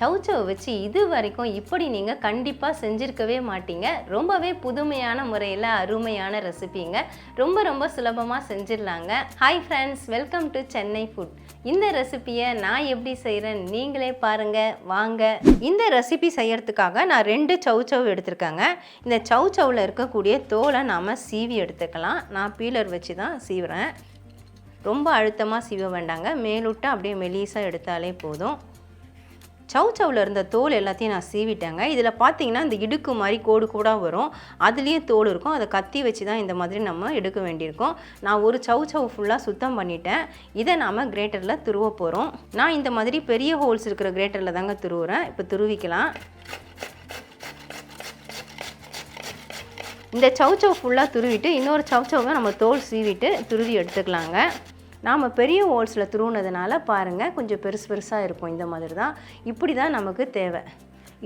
சவுச்சவை வச்சு இது வரைக்கும் இப்படி நீங்கள் கண்டிப்பாக செஞ்சுருக்கவே மாட்டீங்க. ரொம்பவே புதுமையான முறையில் அருமையான ரெசிபிங்க. ரொம்ப ரொம்ப சுலபமாக செஞ்சிடலாங்க. Hi friends welcome to Chennai food இந்த ரெசிபியை நான் எப்படி செய்கிறேன் நீங்களே பாருங்கள் வாங்க. இந்த ரெசிபி செய்யறதுக்காக நான் ரெண்டு சவுச்சவ் எடுத்திருக்கேங்க. இந்த சவுச்சவில் இருக்கக்கூடிய தோலை நாம் சீவி எடுத்துக்கலாம். நான் பீலர் வச்சு தான் சீவுறேன். ரொம்ப அழுத்தமாக சீவ வேண்டாங்க. மேலுட்டு அப்படியே மெலிசாக எடுத்தாலே போதும். சவு சவுல இருந்த தோல் எல்லாத்தையும் நான் சீவிட்டேங்க. இதில் பார்த்தீங்கன்னா இந்த இடுக்கு மாதிரி கோடு கூட வரும். அதுலேயும் தோல் இருக்கும். அதை கத்தி வச்சு தான் இந்த மாதிரி நம்ம எடுக்க வேண்டியிருக்கும். நான் ஒரு சவு சவு ஃபுல்லாக சுத்தம் பண்ணிட்டேன். இதை நாம் கிரேட்டரில் துருவ போகிறோம் நான் இந்த மாதிரி பெரிய ஹோல்ஸ் இருக்கிற கிரேட்டரில் தாங்க துருவுறேன். இப்போ துருவிக்கலாம். இந்த சவுச்சவ் ஃபுல்லாக துருவிட்டு இன்னொரு சவுச்சவை நம்ம தோல் சீவிட்டு துருவி எடுத்துக்கலாங்க. நாம் பெரிய ஹோல்ஸில் துருவுனதுனால பாருங்கள் கொஞ்சம் பெருசு பெருசாக இருக்கும். இந்த மாதிரி தான் இப்படி தான் நமக்கு தேவை.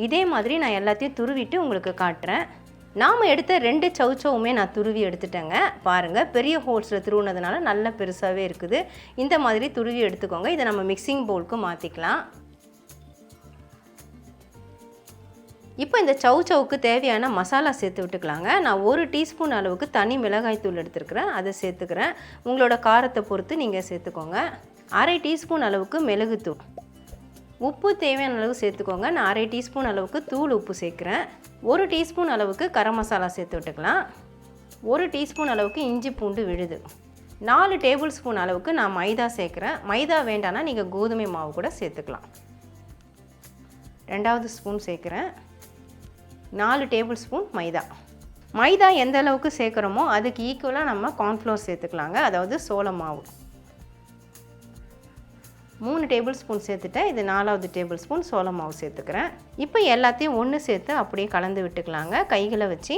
இதே மாதிரி நான் எல்லாத்தையும் துருவிட்டு உங்களுக்கு காட்டுறேன். நாம் எடுத்த ரெண்டு சவுச்சவுமே நான் துருவி எடுத்துட்டேங்க. பாருங்கள் பெரிய ஹோல்ஸில் துருவுனதுனால நல்ல பெருசாகவே இருக்குது. இந்த மாதிரி துருவி எடுத்துக்கோங்க. இதை நம்ம மிக்சிங் பவுலுக்கு மாற்றிக்கலாம் இப்போ இந்த சவு சவுக்கு தேவையான மசாலா சேர்த்து விட்டுக்கலாங்க. நான் ஒரு டீஸ்பூன் அளவுக்கு தனி மிளகாய் தூள் எடுத்துருக்கிறேன். அதை சேர்த்துக்கிறேன். உங்களோட காரத்தை பொறுத்து நீங்கள் சேர்த்துக்கோங்க. அரை டீஸ்பூன் அளவுக்கு மிளகுத்தூள் உப்பு தேவையான அளவு சேர்த்துக்கோங்க. நான் அரை டீஸ்பூன் அளவுக்கு தூள் உப்பு சேர்க்குறேன். ஒரு டீஸ்பூன் அளவுக்கு கரம் மசாலா சேர்த்து விட்டுக்கலாம். ஒரு டீஸ்பூன் அளவுக்கு இஞ்சி பூண்டு விழுது. நாலு டேபிள் ஸ்பூன் அளவுக்கு நான் மைதா சேர்க்குறேன். மைதா வேண்டான்னா நீங்கள் கோதுமை மாவு கூட சேர்த்துக்கலாம். ரெண்டாவது ஸ்பூன் சேர்க்குறேன். நாலு டேபிள் ஸ்பூன் மைதா. மைதா எந்த அளவுக்கு சேர்க்குறோமோ அதுக்கு ஈக்குவலாக நம்ம கார்ன்ஃப்ளோர் சேர்த்துக்கலாங்க. அதாவது சோள மாவு. மூணு டேபிள் ஸ்பூன் சேர்த்துட்டேன். இது நாலாவது டேபிள் ஸ்பூன் சோள மாவு சேர்த்துக்கிறேன். இப்போ எல்லாத்தையும் ஒன்று சேர்த்து அப்படியே கலந்து விட்டுக்கலாங்க. கைகளை வச்சு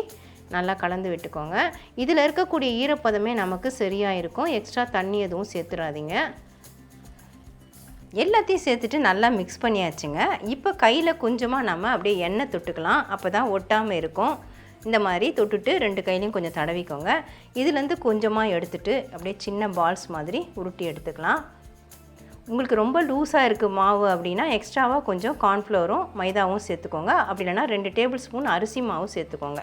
நல்லா கலந்து விட்டுக்கோங்க. இதில் இருக்கக்கூடிய ஈரப்பதமே நமக்கு சரியாக இருக்கும். எக்ஸ்ட்ரா தண்ணி எதுவும் சேர்த்துடாதீங்க எல்லாத்தையும் சேர்த்துட்டு நல்லா மிக்ஸ் பண்ணியாச்சுங்க. இப்போ கையில் கொஞ்சமாக நம்ம அப்படியே எண்ணெய் தொட்டுக்கலாம். அப்போ தான் ஒட்டாமல் இருக்கும். இந்த மாதிரி தொட்டுட்டு ரெண்டு கையிலையும் கொஞ்சம் தடவிக்கோங்க. இதுலேருந்து கொஞ்சமாக எடுத்துட்டு அப்படியே சின்ன பால்ஸ் மாதிரி உருட்டி எடுத்துக்கலாம். உங்களுக்கு ரொம்ப லூஸாக இருக்குது மாவு அப்படின்னா எக்ஸ்ட்ராவாக கொஞ்சம் கார்ன்ஃப்ளவரும் மைதாவும் சேர்த்துக்கோங்க. அப்படி இல்லைன்னா ரெண்டு டேபிள் ஸ்பூன் அரிசி மாவும் சேர்த்துக்கோங்க.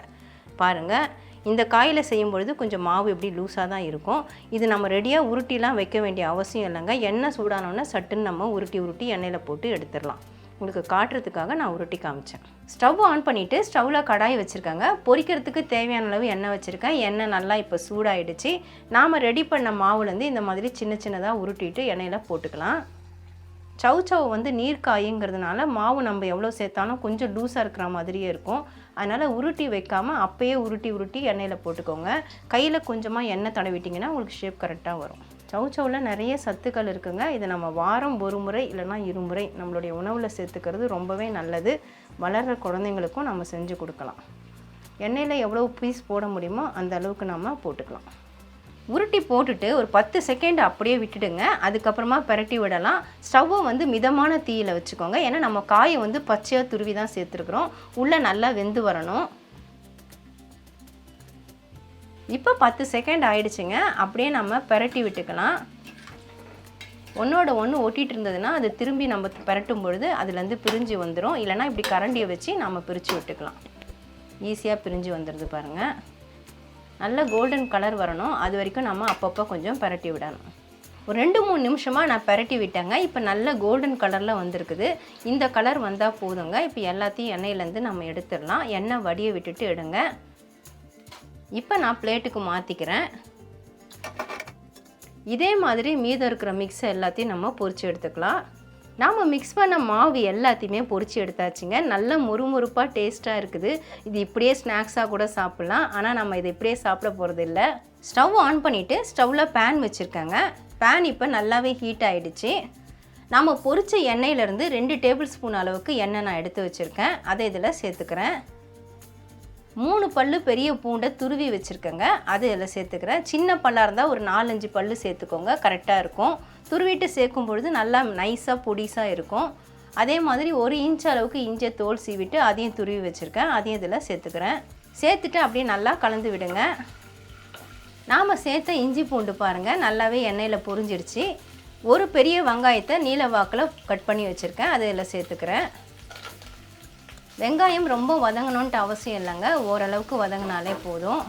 பாருங்கள் இந்த காயில் செய்யும் பொழுது கொஞ்சம் மாவு எப்படி லூஸாக தான் இருக்கும். இது நம்ம ரெடியாக உருட்டிலாம் வைக்க வேண்டிய அவசியம் இல்லைங்க. எண்ணெய் சூடானோன்னா சட்டுன்னு நம்ம உருட்டி உருட்டி எண்ணெயில் போட்டு எடுத்துடலாம். உங்களுக்கு காட்டுறதுக்காக நான் உருட்டி காமிச்சேன். ஸ்டவ் ஆன் பண்ணிவிட்டு ஸ்டவ்வில் கடாய் வச்சுருக்காங்க. பொரிக்கிறதுக்கு தேவையான அளவு எண்ணெய் வச்சுருக்கேன். எண்ணெய் நல்லா இப்போ சூடாயிடுச்சு. நாம் ரெடி பண்ண மாவுலேருந்து இந்த மாதிரி சின்ன சின்னதாக உருட்டிட்டு எண்ணெயில் போட்டுக்கலாம். சவு சவு வந்து நீர்க்காயிங்கிறதுனால மாவு நம்ம எவ்வளோ சேர்த்தாலும் கொஞ்சம் லூஸாக இருக்கிற மாதிரியே இருக்கும். அதனால் உருட்டி வைக்காமல் அப்போயே உருட்டி உருட்டி எண்ணெயில் போட்டுக்கோங்க. கையில் கொஞ்சமாக எண்ணெய் தடவிட்டிங்கன்னா உங்களுக்கு ஷேப் கரெக்டாக வரும். சவு சவுவில் நிறைய சத்துக்கள் இருக்குங்க. இதை நம்ம வாரம் ஒரு முறை இல்லைன்னா இருமுறை நம்மளுடைய உணவில் சேர்த்துக்கிறது ரொம்பவே நல்லது. வளர்கிற குழந்தைங்களுக்கும் நம்ம செஞ்சு கொடுக்கலாம். எண்ணெயில் எவ்வளோ பீஸ் போட முடியுமோ அந்த அளவுக்கு நம்ம போட்டுக்கலாம். உருட்டி போட்டுட்டு ஒரு பத்து செகண்ட் அப்படியே விட்டுடுங்க. அதுக்கப்புறமா பிரட்டி விடலாம். ஸ்டவ்வை வந்து மிதமான தீயில் வச்சுக்கோங்க. ஏன்னா நம்ம காயை வந்து பச்சையாக துருவி தான் சேர்த்துருக்குறோம். உள்ளே நல்லா வெந்து வரணும். இப்போ பத்து செகண்ட் ஆயிடுச்சுங்க. அப்படியே நம்ம பிரட்டி விட்டுக்கலாம். ஒன்றோட ஒன்று ஒட்டிகிட்டு இருந்ததுன்னா அது திரும்பி நம்ம பிரட்டும் பொழுது அதுலேருந்து பிரிஞ்சு வந்துடும் இல்லைனா இப்படி கரண்டியை வச்சு நம்ம பிரித்து விட்டுக்கலாம். ஈஸியாக பிரிஞ்சு வந்துடுது பாருங்கள் நல்ல கோல்டன் கலர் வரணும். அது வரைக்கும் நம்ம அப்பப்போ கொஞ்சம் பரட்டி விடணும். ஒரு ரெண்டு மூணு நிமிஷமாக நான் பரட்டி விட்டேங்க. இப்போ நல்ல கோல்டன் கலரில் வந்திருக்குது. இந்த கலர் வந்தால் போதுங்க. இப்போ எல்லாத்தையும் எண்ணெயிலேருந்து நம்ம எடுத்துடலாம். எண்ணெய் வடிய விட்டுட்டு எடுங்க. இப்போ நான் பிளேட்டுக்கு மாற்றிக்கிறேன் இதே மாதிரி மீதம் இருக்கிற மிக்ஸை எல்லாத்தையும் நம்ம பொறிச்சு எடுத்துக்கலாம். நாம் மிக்ஸ் பண்ண மாவு எல்லாத்தையுமே பொறிச்சு எடுத்தாச்சுங்க. நல்ல முறுமுறுப்பாக டேஸ்ட்டாக இருக்குது. இது இப்படியே ஸ்நாக்ஸாக கூட சாப்பிட்லாம். ஆனால் நம்ம இதை இப்படியே சாப்பிட போகிறது இல்லை ஸ்டவ் ஆன் பண்ணிவிட்டு ஸ்டவ்வில் பேன் வச்சுருக்கேங்க. பேன் இப்போ நல்லாவே ஹீட் ஆகிடுச்சு நாம் பொறிச்ச எண்ணெயிலேருந்து ரெண்டு டேபிள் ஸ்பூன் அளவுக்கு எண்ணெய் நான் எடுத்து வச்சுருக்கேன். அதை இதில் சேர்த்துக்கிறேன். மூணு பல்லு பெரிய பூண்டை துருவி வச்சுருக்கேங்க. அது இதில் சேர்த்துக்கிறேன். சின்ன பல்லாக இருந்தால் ஒரு நாலஞ்சு பல்லு சேர்த்துக்கோங்க. கரெக்டாக இருக்கும். துருவிட்டு சேர்க்கும் பொழுது நல்லா நைஸாக பொடிசாக இருக்கும். அதே மாதிரி ஒரு இன்ச் அளவுக்கு இஞ்சை தோல் சீவிட்டு அதையும் துருவி வச்சுருக்கேன். அதையும் இதில் சேர்த்துக்கிறேன். சேர்த்துட்டு அப்படியே நல்லா கலந்து விடுங்க. நாம் சேர்த்த இஞ்சி பூண்டு பாருங்கள் நல்லாவே எண்ணெயில் பொரிஞ்சிடுச்சு ஒரு பெரிய வெங்காயத்தை நீல வாக்கில் கட் பண்ணி வச்சுருக்கேன். அதை இதில் சேர்த்துக்கிறேன். வெங்காயம் ரொம்ப வதங்கணுன்ட்டு அவசியம் இல்லைங்க. ஓரளவுக்கு வதங்கினாலே போதும்.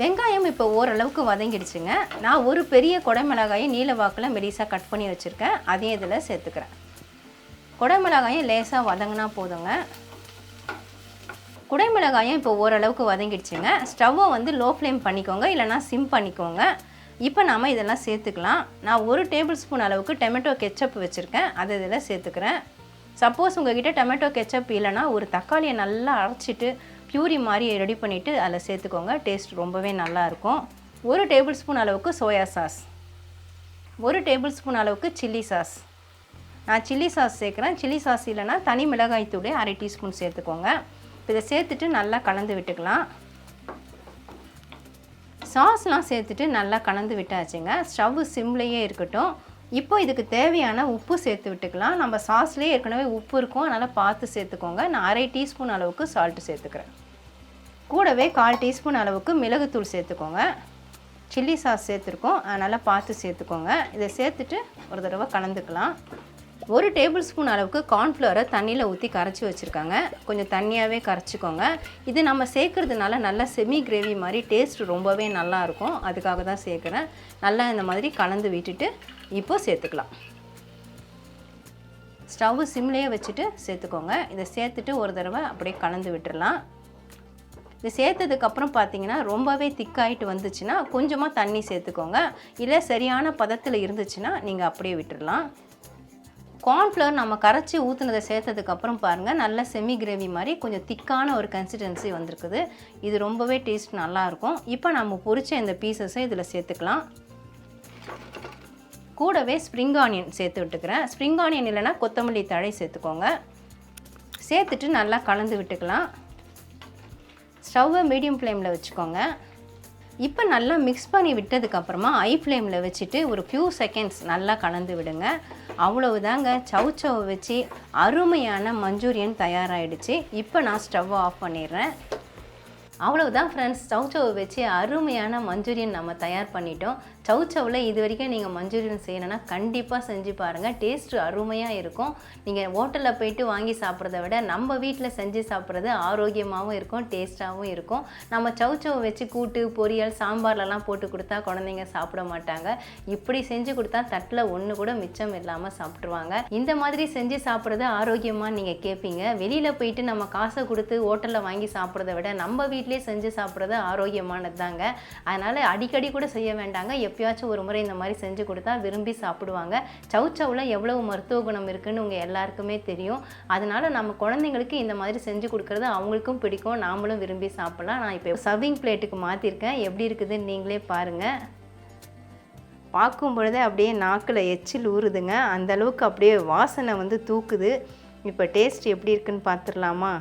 வெங்காயம் இப்போ ஓரளவுக்கு வதங்கிடுச்சுங்க. நான் ஒரு பெரிய குடமிளகாயை நீல வாக்கில் மெலிசாக கட் பண்ணி வச்சுருக்கேன். அதையும் இதில் சேர்த்துக்கிறேன். குடமிளகாயும் லேசாக வதங்கினா போதுங்க. குடைமிளகாயும் இப்போ ஓரளவுக்கு வதங்கிடுச்சுங்க. ஸ்டவ்வை வந்து லோ ஃப்ளேம் பண்ணிக்கோங்க. இல்லைனா சிம் பண்ணிக்கோங்க. இப்போ நாம் இதெல்லாம் சேர்த்துக்கலாம். நான் ஒரு டேபிள் ஸ்பூன் அளவுக்கு டொமேட்டோ கெச்சப் வச்சுருக்கேன். அதை இதில் சேர்த்துக்கிறேன். சப்போஸ் உங்ககிட்ட டொமேட்டோ கெச்சப் இல்லைனா ஒரு தக்காளியை நல்லா அரைச்சிட்டு பியூரி மாதிரி ரெடி பண்ணிவிட்டு அதில் சேர்த்துக்கோங்க. டேஸ்ட் ரொம்பவே நல்லாயிருக்கும். ஒரு டேபிள் ஸ்பூன் அளவுக்கு சோயா சாஸ். ஒரு டேபிள் ஸ்பூன் அளவுக்கு சில்லி சாஸ். நான் சில்லி சாஸ் சேர்க்குறேன். சில்லி சாஸ் இல்லைனா தனி மிளகாய் தூள் அரை டீஸ்பூன் சேர்த்துக்கோங்க. இதை சேர்த்துட்டு நல்லா கலந்து விட்டுக்கலாம். சாஸ்லாம் சேர்த்துட்டு நல்லா கலந்து விட்டாச்சுங்க. ஸ்டவ் சிம்லேயே இருக்கட்டும். இப்போ இதுக்கு தேவையான உப்பு சேர்த்து விட்டுக்கலாம். நம்ம சாஸ்லேயே ஏற்கனவே உப்பு இருக்கும். அதனால் பார்த்து சேர்த்துக்கோங்க. நான் அரை டீஸ்பூன் அளவுக்கு சால்ட்டு சேர்த்துக்கிறேன். கூடவே கால் டீஸ்பூன் அளவுக்கு மிளகுத்தூள் சேர்த்துக்கோங்க. சில்லி சாஸ் சேர்த்துருக்கோம். அதனால் பார்த்து சேர்த்துக்கோங்க. இதை சேர்த்துட்டு ஒரு தடவை கலந்துக்கலாம். ஒரு டேபிள் ஸ்பூன் அளவுக்கு கார்ன்ஃப்ளவரை தண்ணியில் ஊற்றி கரைச்சி வச்சுருக்காங்க. கொஞ்சம் தண்ணியாகவே கரைச்சிக்கோங்க. இது நம்ம சேர்க்குறதுனால நல்லா செமி கிரேவி மாதிரி டேஸ்ட் ரொம்பவே நல்லாயிருக்கும். அதுக்காக தான் சேர்க்குறேன். நல்லா இந்த மாதிரி கலந்து விட்டுட்டு இப்போது சேர்த்துக்கலாம். ஸ்டவ் சிம்லேயே வச்சுட்டு சேர்த்துக்கோங்க. இதை சேர்த்துட்டு ஒரு தடவை அப்படியே கலந்து விட்டுடலாம். இது சேர்த்ததுக்கப்புறம் பார்த்தீங்கன்னா ரொம்பவே திக்காயிட்டு வந்துச்சுன்னா கொஞ்சமாக தண்ணி சேர்த்துக்கோங்க. இல்லை சரியான பதத்தில் இருந்துச்சுன்னா நீங்கள் அப்படியே விட்டுடலாம். கார்ன்ஃப்ளவர் நம்ம கரைச்சி ஊற்றுனதை சேர்த்ததுக்கப்புறம் பாருங்கள் நல்ல செமி கிரேவி மாதிரி கொஞ்சம் திக்கான ஒரு கன்சிஸ்டன்சி வந்திருக்குது. இது ரொம்பவே டேஸ்ட் நல்லாயிருக்கும் இப்போ நம்ம பொரித்த இந்த பீசஸை இதில் சேர்த்துக்கலாம். கூடவே ஸ்ப்ரிங் ஆனியன் சேர்த்து விட்டுக்கிறேன். ஸ்ப்ரிங் ஆனியன் இல்லைனா கொத்தமல்லி தழை சேர்த்துக்கோங்க. சேர்த்துட்டு நல்லா கலந்து விட்டுக்கலாம். ஸ்டவ்வை மீடியம் ஃப்ளேமில் வச்சுக்கோங்க. இப்போ நல்லா மிக்ஸ் பண்ணி விட்டதுக்கப்புறமா ஐ ஃப்ளேமில் வச்சுட்டு ஒரு ஃபியூ செகண்ட்ஸ் நல்லா கலந்து விடுங்க. அவ்வளவுதாங்க. சவு சவு வச்சு அருமையான மஞ்சூரியன் தயாராகிடுச்சு இப்போ நான் ஸ்டவ் ஆஃப் பண்ணிடுறேன். அவ்வளவுதான் ஃப்ரெண்ட்ஸ் சவுச்சவை வச்சு அருமையான மஞ்சூரியன் நம்ம தயார் பண்ணிட்டோம். சவுச்சவில் இது வரைக்கும் நீங்கள் மஞ்சூரியன் செய்யணும்னா கண்டிப்பாக செஞ்சு பாருங்கள் டேஸ்ட்டு அருமையாக இருக்கும். நீங்கள் ஹோட்டலில் போயிட்டு வாங்கி சாப்பிட்றத விட நம்ம வீட்டில் செஞ்சு சாப்பிட்றது ஆரோக்கியமாகவும் இருக்கும் டேஸ்ட்டாகவும் இருக்கும். நம்ம சவுச்சவை வச்சு கூட்டு பொரியல் சாம்பார்லலாம் போட்டு கொடுத்தா குழந்தைங்க சாப்பிட மாட்டாங்க. இப்படி செஞ்சு கொடுத்தா தட்டில் ஒன்று கூட மிச்சம் இல்லாமல் சாப்பிட்ருவாங்க இந்த மாதிரி செஞ்சு சாப்பிட்றது ஆரோக்கியமாக நீங்கள் கேட்பீங்க வெளியில் போயிட்டு நம்ம காசை கொடுத்து ஹோட்டலில் வாங்கி சாப்பிட்றத விட நம்ம வீட்டிலே செஞ்சு சாப்பிட்றது ஆரோக்கியமானது தாங்க அதனால் அடிக்கடி கூட செய்ய வேண்டாங்க. எப்பயாச்சும் ஒரு முறை இந்த மாதிரி செஞ்சு கொடுத்தா விரும்பி சாப்பிடுவாங்க. சவு சவுச்சவில் எவ்வளவு மருத்துவ குணம் இருக்குதுன்னு உங்கள் எல்லாருக்குமே தெரியும். அதனால் நம்ம குழந்தைங்களுக்கு இந்த மாதிரி செஞ்சு கொடுக்குறது அவங்களுக்கும் பிடிக்கும். நாமளும் விரும்பி சாப்பிட்லாம். நான் இப்போ சர்விங் பிளேட்டுக்கு மாற்றிருக்கேன் எப்படி இருக்குதுன்னு நீங்களே பாருங்கள் பார்க்கும் பொழுதே அப்படியே நாக்கில் எச்சில் ஊறுதுங்க. அந்தளவுக்கு அப்படியே வாசனை வந்து தூக்குது. இப்போ டேஸ்ட் எப்படி இருக்குன்னு பார்த்துடலாமா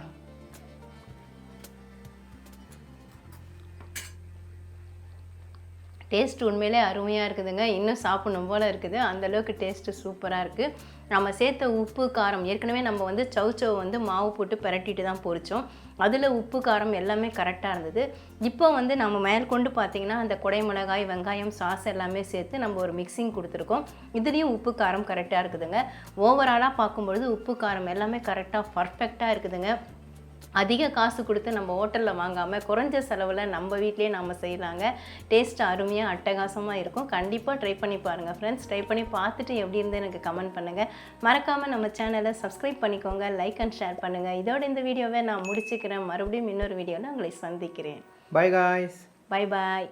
டேஸ்ட் உண்மையிலே அருமையாக இருக்குதுங்க. இன்னும் சாப்பிடணும் போல் இருக்குது. அந்தளவுக்கு டேஸ்ட்டு சூப்பராக இருக்குது நம்ம சேர்த்த உப்பு காரம் ஏற்கனவே நம்ம வந்து சவுச்சவை வந்து மாவு போட்டு பரட்டிட்டு தான் பொரித்தோம் அதில் உப்பு காரம் எல்லாமே கரெக்டாக இருந்தது. இப்போ வந்து நம்ம மேற்கொண்டு பார்த்திங்கன்னா அந்த குடை மிளகாய் வெங்காயம் சாஸ் எல்லாமே சேர்த்து நம்ம ஒரு மிக்சிங் கொடுத்துருக்கோம். இதுலேயும் உப்பு காரம் கரெக்டாக இருக்குதுங்க. ஓவராலாக பார்க்கும்பொழுது உப்பு காரம் எல்லாமே கரெக்டாக பர்ஃபெக்டாக இருக்குதுங்க. அதிக காசு கொடுத்து நம்ம ஹோட்டலில் வாங்காமல் குறைஞ்ச செலவில் நம்ம வீட்லேயே நம்ம செய்யலாங்க. டேஸ்ட் அருமையாக அட்டகாசமாக இருக்கும். கண்டிப்பாக ட்ரை பண்ணி பாருங்கள் ஃப்ரெண்ட்ஸ் ட்ரை பண்ணி பார்த்துட்டு எப்படி இருந்து எனக்கு கமெண்ட் பண்ணுங்கள் மறக்காமல் நம்ம சேனலை சப்ஸ்கிரைப் பண்ணிக்கோங்க. லைக் அண்ட் ஷேர் பண்ணுங்கள் இதோட இந்த வீடியோவை நான் முடிச்சுக்கிறேன். மறுபடியும் இன்னொரு வீடியோவில் உங்களை சந்திக்கிறேன். By guys bye bye